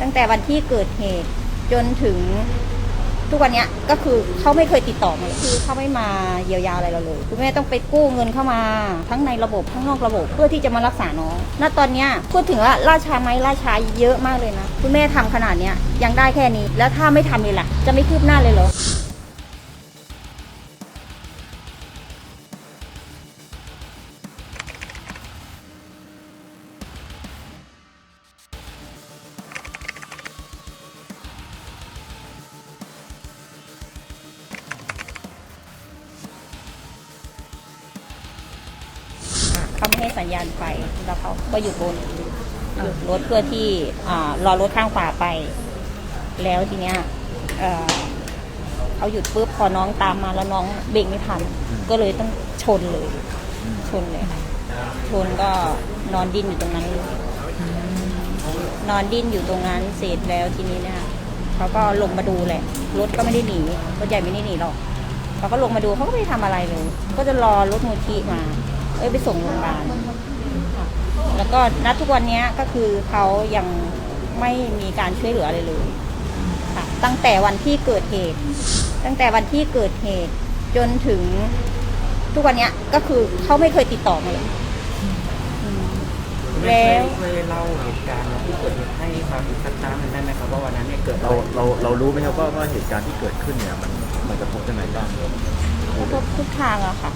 ตั้งแต่วันที่เกิดเหตุจนถึงทุกวันนี้ก็คือเขาไม่เคยติดต่อมาเลยคือเขาไม่มาเยียวยาอะไรเราเลยคุณแม่ต้องไปกู้เงินเข้ามา ทั้งในระบบทั้งนอกระบบ เพื่อที่จะมารักษาน้องณตอนนี้พูดถึงว่าล่าช้าไหมล่าช้าเยอะมากเลยนะ คุณแม่ทำขนาดเนี้ยยังได้แค่นี้ แล้วถ้าไม่ทำเลยล่ะ จะไม่คืบหน้าเลยเหรอ ให้สัญญาณไฟแล้วเขาก็หยุดรถหยุดรถเพื่อที่อ่ารอรถข้างขวาไป แล้วทีเนี้ยเอ่อเขาหยุดปุ๊บพอน้องตามมาแล้วน้องเบรกไม่ทัน ก็เลยต้องชนเลย ชนเลยค่ะชนก็นอนดิ้นอยู่ตรงนั้นเลยนอนดิ้นอยู่ตรงนั้นเสร็จแล้วทีนี้เนี่ยเขาก็ลงมาดูแหละรถก็ไม่ได้หนีรถใหญ่ไม่ได้หนีหรอกเขาก็ลงมาดูเขาก็ไม่ได้ทำอะไรเลย ก็จะรอรถมูลที่มา เอ้ยไปส่งโรงพยาบาลค่ะแล้วก็ณทุกวันเนี้ยก็คือเขายังไม่มีการช่วยเหลืออะไรเลยค่ะตั้งแต่วันที่เกิดเหตุ ตั้งแต่วันที่เกิดเหตุ จนถึงทุกวันเนี้ยก็คือเขาไม่เคยติดต่อมาเลยอืมแล้ว ช่วยเล่าเหตุการณ์ที่เกิดเหตุให้ฟังอีกสักครั้งหนึ่งได้ไหมครับว่าวันนั้นเนี่ยเกิดเราเราเรารู้ไหมครับว่าว่าเหตุการณ์ที่เกิดขึ้นเนี่ยมันมันกระทบยังไงบ้าง กระทบทุกทางอะค่ะ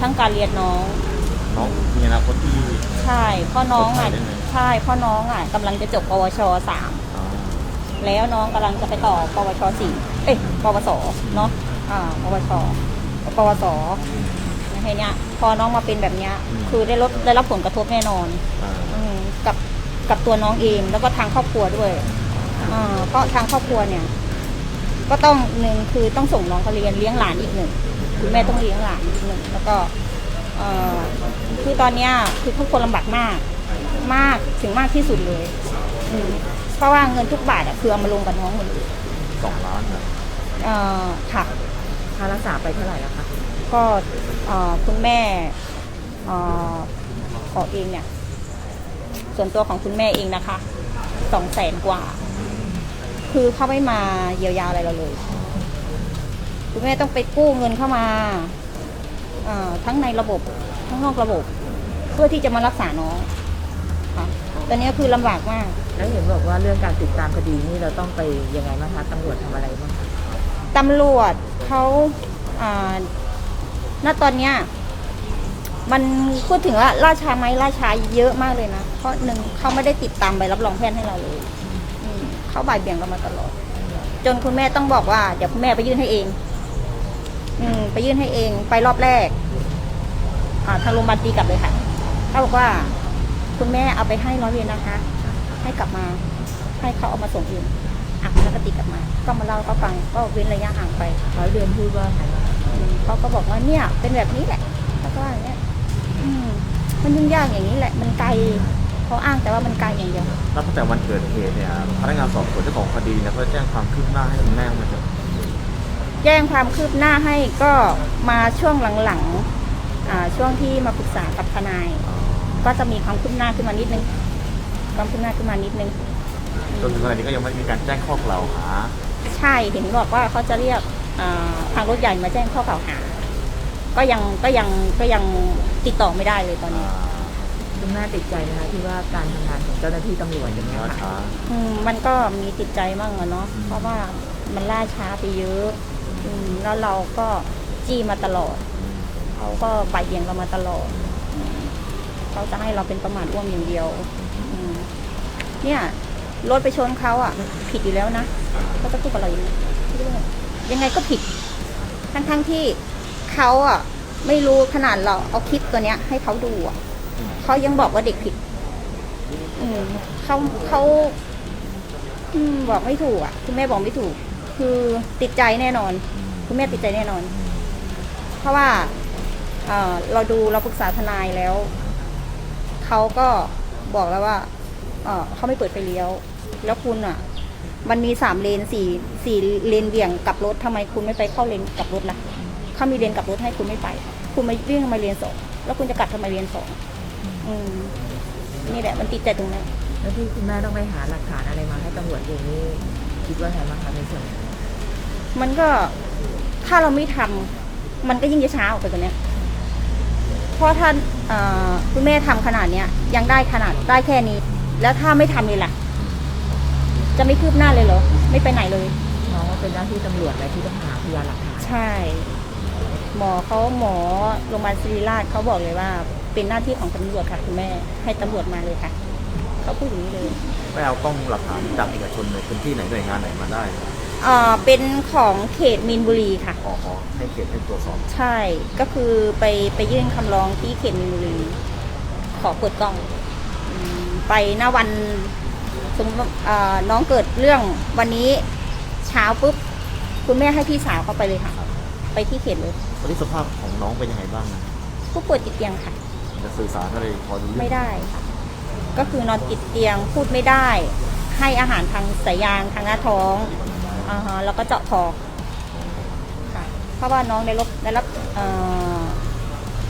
ทั้งการเรียนน้อง น้องมีอนาคตที่ใช่เพ่อน้องอะได้ไหมใช่เพ่อน้องอะกำลังจะจบปวชสามอ่าแล้วน้องกำลังจะไปต่อปวชสี่เอ้ยปวสเนาะอ่าปวชปวสทีเนี้ยพอน้องมาเป็นแบบเนี้ย คือได้รับได้รับผลกระทบแน่นอน อ่าอืมกับกับตัวน้องเองแล้วก็ทางครอบครัวด้วยอ่าเพราะทางครอบครัวเนี่ย ก็ต้องหนึ่งคือต้องส่งน้องเขาเรียนเลี้ยงหลานอีกหนึ่งคุณแม่ต้องเลี้ยงหลานอีกหนึ่งแล้วก็ เอ่อคือตอนเนี้ยคือครอบครัวลำบากมาก มากถึงมากที่สุดเลยอืมเพราะว่าเงินทุกบาทอะคือเอามาลงกับน้องหมดเลยสองล้านอะเอ่อค่ะ ค่ารักษาไปเท่าไหร่แล้วคะก็เอ่อคุณแม่เอ่อขอเองเนี่ย ส่วนตัวของคุณแม่เองนะคะสองแสนกว่า คือเขาไม่มาเยียวยาอะไรเราเลย คุณแม่ต้องไปกู้เงินเข้ามาเอ่อ ทั้งในระบบทั้งนอกระบบ เพื่อที่จะมารักษาน้องค่ะตอนนี้คือลำบากมาก แล้วเห็นบอกว่าเรื่องการติดตามคดีนี่เราต้องไปยังไงบ้างคะตำรวจทำอะไรบ้างคะตำรวจเขาอ่าณตอนเนี้ยมันพูดถึงว่าล่าช้าไหมล่าช้าเยอะมากเลยนะ เพราะหนึ่งเขาไม่ได้ติดตามใบรับรองแพทย์ให้เราเลยอืมเขาบ่ายเบี่ยงเรามาตลอด จนคุณแม่ต้องบอกว่าเดี๋ยวคุณแม่ไปยื่นให้เอง อืมไปยื่นให้เองไปรอบแรก อ่าทางโรงพยาบาลตีกลับเลยค่ะเขาบอกว่า คุณแม่เอาไปให้ร้อยเวรนะคะ ให้กลับมา ให้เขาเอามาส่งเองอะแล้วก็ตีกลับมา ก็มาเล่าให้เขาฟังก็เว้นระยะห่างไปร้อยเดือนพูดว่าไงบ้างอืมเขาก็บอกว่าเนี่ย เป็นแบบนี้แหละเขาก็ว่าอย่างเงี้ยอืมมันยุ่งยากอย่างนี้แหละ มันไกลเขาอ้างแต่ว่ามันไกลอย่างเดียว แล้วตั้งแต่วันเกิดเหตุเนี่ยพนักงานสอบสวนเจ้าของคดีเนี่ยเขาแจ้งความคืบหน้าให้คุณแม่มาจะ แจ้งความคืบหน้าให้ก็มาช่วงหลังๆอ่าช่วงที่มาปรึกษากับทนาย ก็จะมีความคืบหน้าขึ้นมานิดนึงความคืบหน้าขึ้นมานิดนึงจนถึงขณะนี้ก็ยังไม่มีการแจ้งข้อกล่าวหา ใช่เห็นบอกว่าเขาจะเรียกอ่าทางรถใหญ่มาแจ้งข้อกล่าวหา ก็ยังก็ยังก็ยังติดต่อไม่ได้เลยตอนนี้คุณแม่ติดใจนะคะที่ว่าการทำงานของเจ้าหน้าที่ตำรวจอย่างนี้ยล่าค่ะช้าอืมมันก็มีติดใจมั่งอะเนาะอืมเพราะว่ามันล่าช้าไปเยอะ อืมแล้วเราก็จี้มาตลอด เขาก็บ่ายเบี่ยงเรามาตลอดอืมเขาจะให้เราเป็นประมาทร่วมอย่างเดียวอืมเนี่ยรถไปชนเขาอะ ผิดอยู่แล้วนะเขาจะพูดกับเราอย่างนี้ยังไงก็ผิด ทั้งๆที่เขาอะ ไม่รู้ขนาดเราเอาคลิปตัวเนี้ย ให้เขาดูอะเขายังบอกว่าเด็กผิด อืมเขาเขาอืมบอกไม่ถูกอะ คุณแม่บอกไม่ถูก คือติดใจแน่นอน คุณแม่ติดใจแน่นอน เพราะว่าเอ่อเราดูเราปรึกษาทนายแล้วเขาก็บอกแล้วว่าเออเขาไม่เปิดไฟเลี้ยว แล้วคุณอะ มันมีสามเลนสี่สี่เลนเบี่ยงกลับรถทำไมคุณไม่ไปเข้าเลนกลับรถล่ะเขามีเลนกลับรถให้คุณไม่ไป คุณมาวิ่งทำไมเลนสองแล้วคุณจะกลับทำไมเลนสองอืมนี่แหละมันติดใจตรงนั้น แล้วที่คุณแม่ต้องไปหาหลักฐานอะไรมาให้ตำรวจดูนี่คิดว่าไงบ้างคะในส่วนนี้ มันก็ถ้าเราไม่ทำมันก็ยิ่งจะช้าออกไปกว่าเนี้ยเพราะถ้าเอ่อคุณแม่ทำขนาดเนี้ยยังได้ขนาดได้แค่นี้ แล้วถ้าไม่ทำเลยล่ะ จะไม่คืบหน้าเลยเหรอ ไม่ไปไหนเลยน้องว่าเป็นหน้าที่ตำรวจอะไรที่ต้องหาพยานหลักฐานใช่ หมอเขาหมอโรงพยาบาลศิริราชเขาบอกเลยว่า เป็นหน้าที่ของตำรวจค่ะคุณแม่ ให้ตำรวจมาเลยค่ะเขาพูดอย่างนี้เลยไม่เอากล้องหลักฐานจากเอกชนในพื้นที่ไหนหน่วยงานไหนมาได้ เอ่อเป็นของเขตมีนบุรีค่ะ ขอขอให้เขตให้ตรวจสอบใช่ก็คือไปไปยื่นคำร้องที่เขตมีนบุรี ขอเปิดกล้องอืมไปหน้าวันสมมติว่าเอ่อน้องเกิดเรื่องวันนี้เช้าปุ๊บ คุณแม่ให้พี่สาวเขาไปเลยค่ะ ไปที่เขตเลยตอนนี้สภาพของน้องเป็นยังไงบ้างนะผู้ป่วยติดเตียงค่ะ จะสื่อสารอะไรพอรู้เรื่องไม่ได้ค่ะ ก็คือนอนติดเตียงพูดไม่ได้ ให้อาหารทางสายยางทางหน้าท้อง อ่าฮะแล้วก็เจาะคอค่ะเพราะว่าน้องได้รับได้รับเอ่อ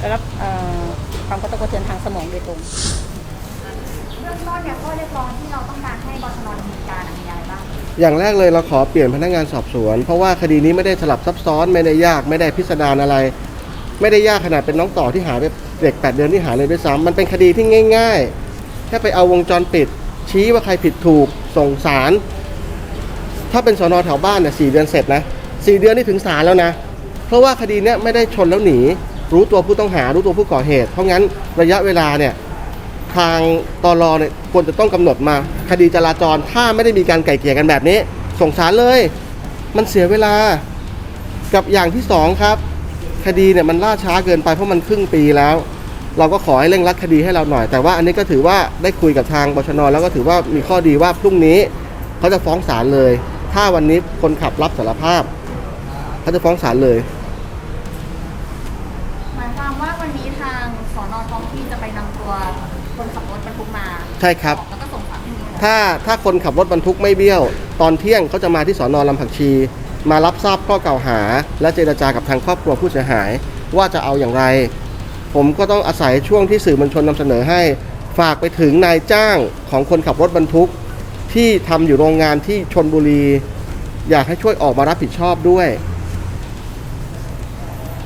ได้รับเอ่อความกระทบกระเทือนทางสมองโดยตรง เรื่องต้นเนี่ยข้อเรียกร้องที่เราต้องการให้บชนดำเนินการมีอะไรบ้าง อย่างแรกเลยเราขอเปลี่ยนพนักงานสอบสวน เพราะว่าคดีนี้ไม่ได้สลับซับซ้อนไม่ได้ยากไม่ได้พิสดารอะไร ไม่ได้ยากขนาดเป็นน้องต่อที่หายไปเด็ก 8 เดือนที่หายเลยด้วยซ้ำมันเป็นคดีที่ง่าย ๆ แค่ไปเอาวงจรปิด ชี้ว่าใครผิดถูกส่งสาร ถ้าเป็นสอนอแถวบ้านเนี่ยสเดือนเสร็จนะสี่เดือนนี่ถึงศาลแล้วนะ เพราะว่าคดีเนี้ยไม่ได้ชนแล้วหนี รู้ตัวผู้ต้องหารู้ตัวผู้ก่อเหตุ เพราะงั้นระยะเวลาเนี่ยทางตอรอเนี่ยควรจะต้องกำหนดมา คดีจราจรถ้าไม่ได้มีการไก่เกลี่ยกันแบบนี้ ส่งสารเลย มันเสียเวลากับอย่างที่สองครับ คดีเนี่ยมันล่าช้าเกินไปเพราะมันครึ่งปีแล้ว เราก็ขอให้เร่งรัดคดีให้เราหน่อย แต่ว่าอันนี้ก็ถือว่าได้คุยกับทางบชนแล้วก็ถือว่ามีข้อดีว่าพรุ่งนี้เขาจะฟ้องศาลเลย ถ้าวันนี้คนขับรับสารภาพเขาจะฟ้องศาลเลย หมายความว่าวันนี้ทางสอนอท้องที่จะไปนำตัวคนขับรถบรรทุกมาใช่ครับ แล้วก็ส่งสารที่นี่เลยถ้าถ้าคนขับรถบรรทุกไม่เบี้ยว ตอนเที่ยงเขาจะมาที่สอนอลำผักชี มารับทราบข้อกล่าวหา และเจรจากับทางครอบครัวผู้เสียหาย ว่าจะเอาอย่างไร ผมก็ต้องอาศัยช่วงที่สื่อมวลชนนำเสนอให้ ฝากไปถึงนายจ้างของคนขับรถบรรทุก ที่ทำอยู่โรงงานที่ชนบุรี อยากให้ช่วยออกมารับผิดชอบด้วย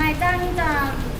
นายจ้างนี่จะ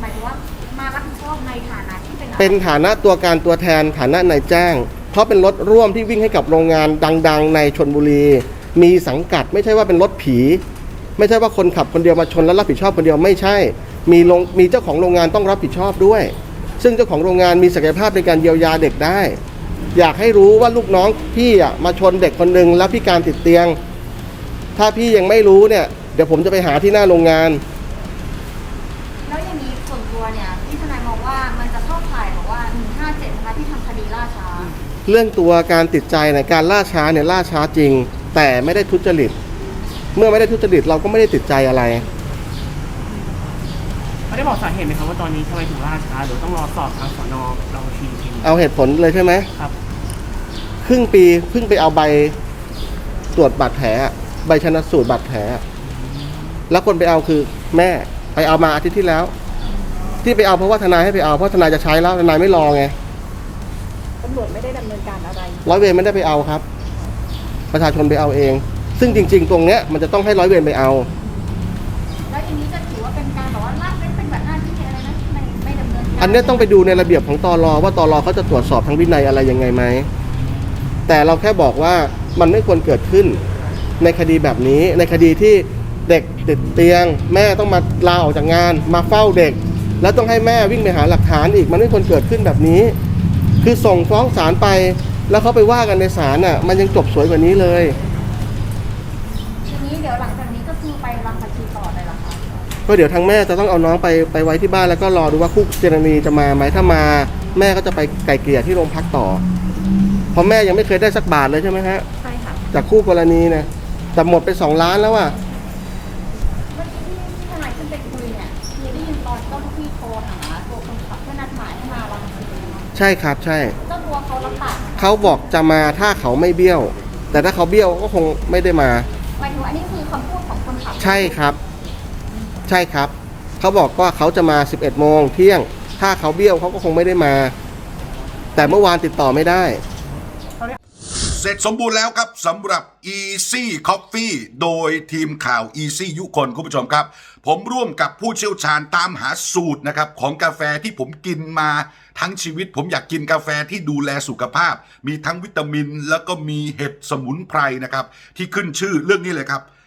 หมายถึงว่ามารับผิดชอบในฐานะที่เป็นเป็นฐานะตัวการตัวแทนฐานะนายจ้าง เพราะเป็นรถร่วมที่วิ่งให้กับโรงงานดัง ๆ ในชนบุรี มีสังกัดไม่ใช่ว่าเป็นรถผี ไม่ใช่ว่าคนขับคนเดียวมาชนแล้วรับผิดชอบคนเดียวไม่ใช่ มีโรงมีเจ้าของโรงงานต้องรับผิดชอบด้วย ซึ่งเจ้าของโรงงานมีศักยภาพในการเยียวยาเด็กได้ อยากให้รู้ว่าลูกน้องพี่อะมาชนเด็กคนหนึ่งแล้วพิการติดเตียง ถ้าพี่ยังไม่รู้เนี่ย เดี๋ยวผมจะไปหาที่หน้าโรงงาน แล้วอย่างนี้ส่วนตัวเนี่ยที่ทนายมองว่ามันจะเข้าข่ายบอกว่า 157นะคะที่ทำคดีล่าช้า เรื่องตัวการติดใจในยการล่าช้าเนี่ยล่าช้าจริง แต่ไม่ได้ทุจริต เมื่อไม่ได้ทุจริตเราก็ไม่ได้ติดใจอะไร เขาได้บอกสาเหตุไหมครับว่าตอนนี้ทำไมถึงล่าช้าหรือต้องรอสอบทางสอนอเราทีที เอาเหตุผลเลยใช่ไหมครับ ครึ่งปีเพิ่งไปเอาใบตรวจบาดแผลอะใบชนสูตรบาดแผลอะแล้วคนไปเอาคือแม่ไปเอามาอาทิตย์ที่แล้ว ที่ไปเอาเพราะว่าทนายให้ไปเอาเพราะทนายจะใช้แล้วทนายไม่รอไงตำรวจไม่ได้ดำเนินการอะไร ร้อยเวรไม่ได้ไปเอาครับ ประชาชนไปเอาเอง ซึ่งจริง ๆ ตรงเนี้ยมันจะต้องให้ร้อยเวรไปเอา อันนี้ต้องไปดูในระเบียบของตอรอว่าตอรอเขาจะตรวจสอบทางวินัยอะไรยังไงไหม แต่เราแค่บอกว่ามันไม่ควรเกิดขึ้น ในคดีแบบนี้ ในคดีที่เด็กติดเตียง แม่ต้องมาลาออกจากงาน มาเฝ้าเด็ก แล้วต้องให้แม่วิ่งไปหาหลักฐานอีกมันไม่ควรเกิดขึ้นแบบนี้ คือส่งฟ้องศาลไป แล้วเขาไปว่ากันในศาลอะ มันยังจบสวยกว่านี้เลย ทีนี้เดี๋ยวหลังจากนี้ก็คือไปรังคดีต่อเลยเหรอคะ ก็เดี๋ยวทางแม่จะต้องเอาน้องไปไปไว้ที่บ้านแล้วก็รอดูว่าคู่เจรณีจะมาไหมถ้ามาแม่ก็จะไปไก่เกลี่ยที่โรงพักต่อ เพราะแม่ยังไม่เคยได้สักบาทเลยใช่ไหมฮะใช่ค่ะจากคู่กรณีนะแต่หมดไปสองล้านแล้วอะเมื่อกี้ที่ที่ทนายขึ้นไปคุยเนี่ยคือได้ยินตอนเจ้าหน้าที่โทรหาตัวคนขับเพื่อนัดหมายให้มารังคดีเนาะใช่ครับใช่ เจ้าตัวเขารับปากนะคะเขาบอกจะมาถ้าเขาไม่เบี้ยว แต่ถ้าเขาเบี้ยวก็คงไม่ได้มา หมายถึงว่าอันนี้คือคำพูดของคนขับ ใช่ครับใช่ครับ เขาบอกว่าเขาจะมา 11โมงเที่ยง ถ้าเขาเบี้ยวเขาก็คงไม่ได้มา แต่เมื่อวานติดต่อไม่ได้ เสร็จสมบูรณ์แล้วครับสำหรับ Easy Coffee โดยทีมข่าว Easy ยุคนคุณผู้ชมครับ ผมร่วมกับผู้เชี่ยวชาญตามหาสูตรนะครับของกาแฟที่ผมกินมาทั้งชีวิต ผมอยากกินกาแฟที่ดูแลสุขภาพ มีทั้งวิตามิน แล้วก็มีเห็ดสมุนไพรนะครับที่ขึ้นชื่อเรื่องนี้เลยครับ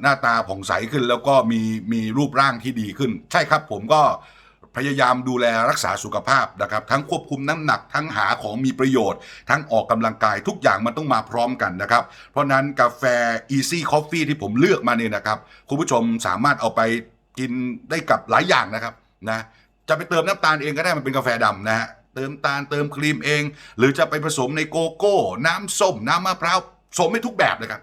หน้าตาผ่องใสขึ้นแล้วก็มีมีรูปร่างที่ดีขึ้น ใช่ครับผมก็พยายามดูแลรักษาสุขภาพนะครับ ทั้งควบคุมน้ำหนักทั้งหาของมีประโยชน์ ทั้งออกกำลังกายทุกอย่างมันต้องมาพร้อมกันนะครับ เพราะนั้นกาแฟ Easy Coffee ที่ผมเลือกมาเนี่ยนะครับ คุณผู้ชมสามารถเอาไปกินได้กับหลายอย่างนะครับนะจะไปเติมน้ำตาลเองก็ได้มันเป็นกาแฟดำนะฮะเติมตาลเติมครีมเอง หรือจะไปผสมในโกโก้ น้ำส้มน้ำมะพร้าวผสมไม่ทุกแบบเลยครับ